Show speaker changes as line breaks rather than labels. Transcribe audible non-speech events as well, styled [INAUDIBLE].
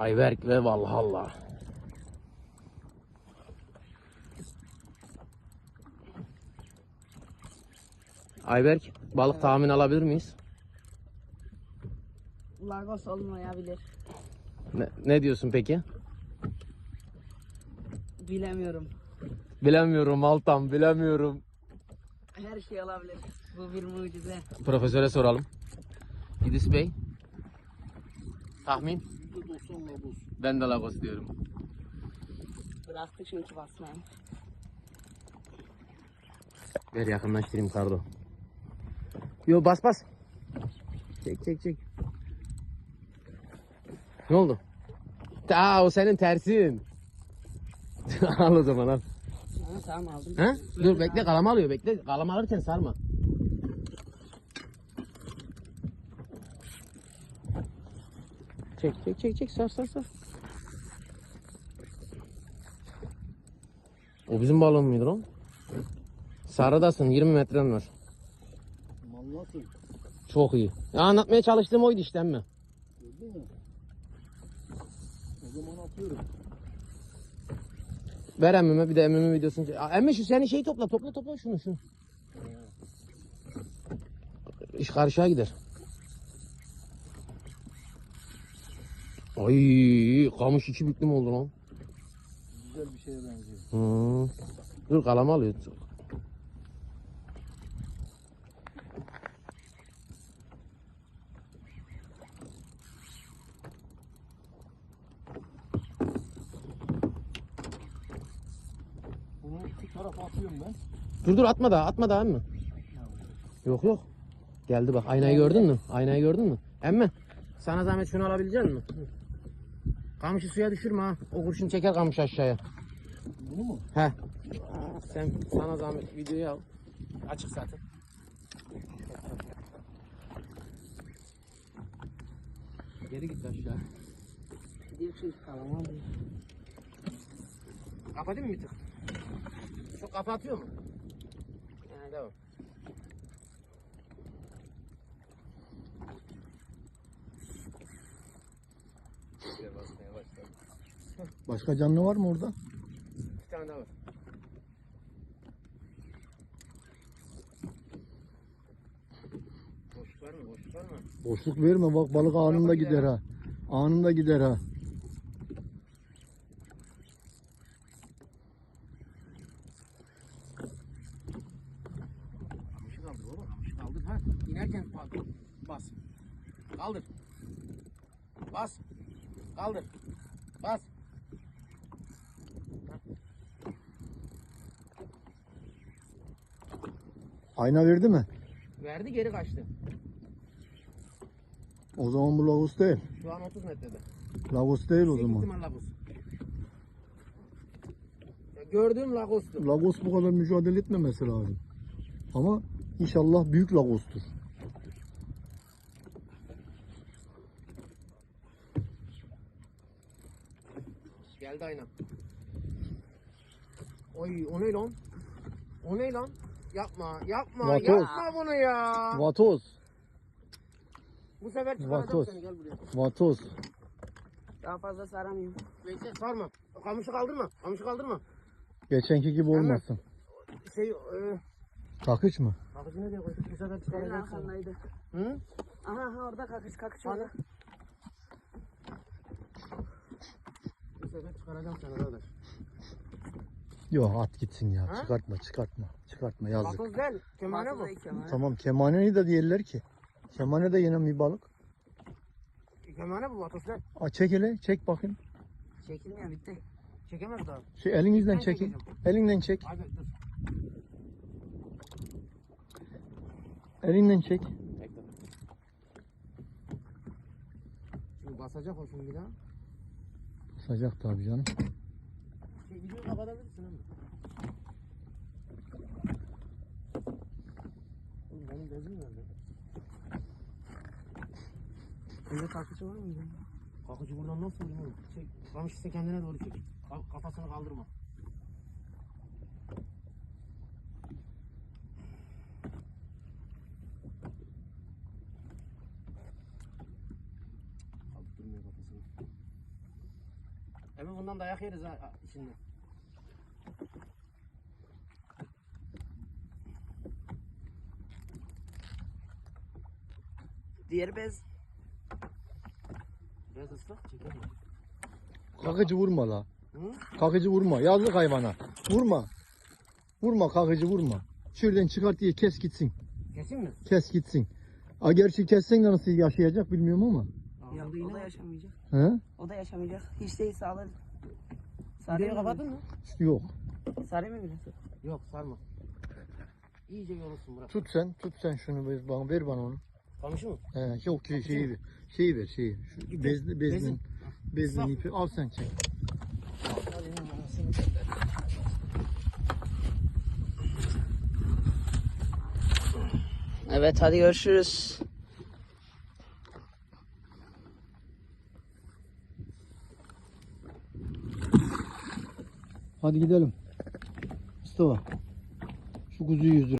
Ayberk ve Valhalla. Ayberk balık tahmin alabilir miyiz?
Lagos olmayabilir.
Ne, ne diyorsun peki?
Bilemiyorum.
Bilemiyorum Altan bilemiyorum.
Her şey olabilir. Bu bir mucize.
Profesöre soralım. İdris Bey. Tahmin?
%90 labuz.
Ben de Lagos diyorum.
Bıraktık çünkü basmayı.
Ver yakınlaştırayım Kardo. Yo bas bas. Çek çek çek. Ne oldu? Aa o senin tersin. [LAUGHS] al o zaman al.
Ha, tamam aldım.
He? Dur bekle kalama alıyor bekle. Kalama alırken sarma. Çek çek çek çek sar sar sar. O bizim balon muydu lan? Sarıdasın 20 metren var.
Mal nasıl?
Çok iyi. Ya anlatmaya çalıştığım oydu işte mi?
Gördün mü? O zaman atıyorum.
Ver emmime bir de emmimin videosunu çek. Aa, Emmi şu senin şeyi topla topla topla şunu şunu. İş karşıya gider. Ay kamış iki büklüm oldu lan.
Güzel bir şeye benziyor.
Hı. Dur kalama alıyor.
Bunu iki tarafa atıyorum ben.
Dur dur atma daha atma daha emmi. Yok yok. Geldi bak aynayı gördün mü? Aynayı gördün mü? Emmi sana zahmet şunu alabilecek misin? Kamışı suya düşürme ha. O kurşun çeker kamış aşağıya.
Bunu mu?
He. Sen sana zahmet videoyu al. Açık zaten. Geri git aşağı.
Diyor çünkü kalama alıyor.
Kapatayım mı bir tık? Çok kapatıyor mu?
Başka canlı var mı orada?
Bir tane daha var. Boşluk var mı? Boşluk var mı?
Boşluk verme bak balık anında
gider.
gider ha. Anında gider ha.
Kaldır. Ha. İnerken. Bas. Kaldır. Bas. Kaldır. Bas.
Ayna verdi mi?
Verdi geri kaçtı.
O zaman bu Lagos değil.
Şu an 30 metrede.
Lagos değil o zaman.
ihtimal Lagos. Ya Gördüğüm Lagos'tu.
Lagos bu kadar mücadele etmemesi lazım. Ama inşallah büyük Lagos'tur.
Geldi aynen. Oy o ne lan? O ne lan? Yapma yapma
Vatoz.
yapma bunu ya.
Vatoz.
Bu sefer çıkaracağım
Vatoz.
seni gel buraya.
Vatoz.
Daha fazla saramıyorum.
Bekle sarma. Kamışı kaldırma. Kamışı kaldırma.
Geçenki gibi
Hemen.
olmasın.
Şey e,
Takıç mı?
bakıcı ne diyor? Bu sefer
Senin
çıkaracağım seni.
arkandaydı.
Hı?
Aha aha orada kakış kakış orada.
Bu sefer çıkaracağım seni kardeş.
Yok at gitsin ya.
Ha?
Çıkartma çıkartma. Çıkartma yazık.
Vatoz değil. Kemane bu.
Tamam kemaneyi de diyorlar ki. Kemane de yine bir balık.
Kemane bu vatoz değil.
A, çek hele çek bakayım.
Çekilmiyor bitti.
Çekemez daha.
Şey, elinizden
Ben
çekin.
çekeceğim.
Elinden çek.
Hadi dur.
Elinden çek.
Şimdi basacak o şimdi bir daha.
Sıcak tabii canım.
Şey, videoyu kapatabilirsin ama. Bezim nerede?
Bunda kakışı var mıydı?
Kakıcı buradan nasıl vurayım oğlum? Çek. Kamış işte kendine doğru çek. Ka- Kafasını kaldırma. Kaldırmıyor kafasını. Bundan dayak yeriz ha şimdi.
Diğer bez.
Biraz ıslak çekelim.
Kakıcı vurma la.
Hı?
Kakıcı vurma. Yazlık hayvana. Vurma. Vurma kakıcı vurma. Şuradan çıkart diye kes gitsin.
Kesin mi?
Kes gitsin. A gerçi kessen de nasıl yaşayacak bilmiyorum ama.
Ya, o da yaşamayacak.
He?
O da yaşamayacak. Hiç değilse alır.
Videoyu
Sarayım mı?
kapattın mı?
Yok.
Sarayım mı biraz?
Yok sarma. İyice yorulsun bırak.
Tut sen. Tut sen şunu ver bana, ver bana onu.
Kamışı mı?
He, yok şey, şeyi ver. Şeyi ver şeyi. Şu bezli, bezli,
Bezin.
bezli ipi al sen çek.
Evet hadi görüşürüz.
Hadi gidelim. Mustafa. Şu kuzuyu yüzdür.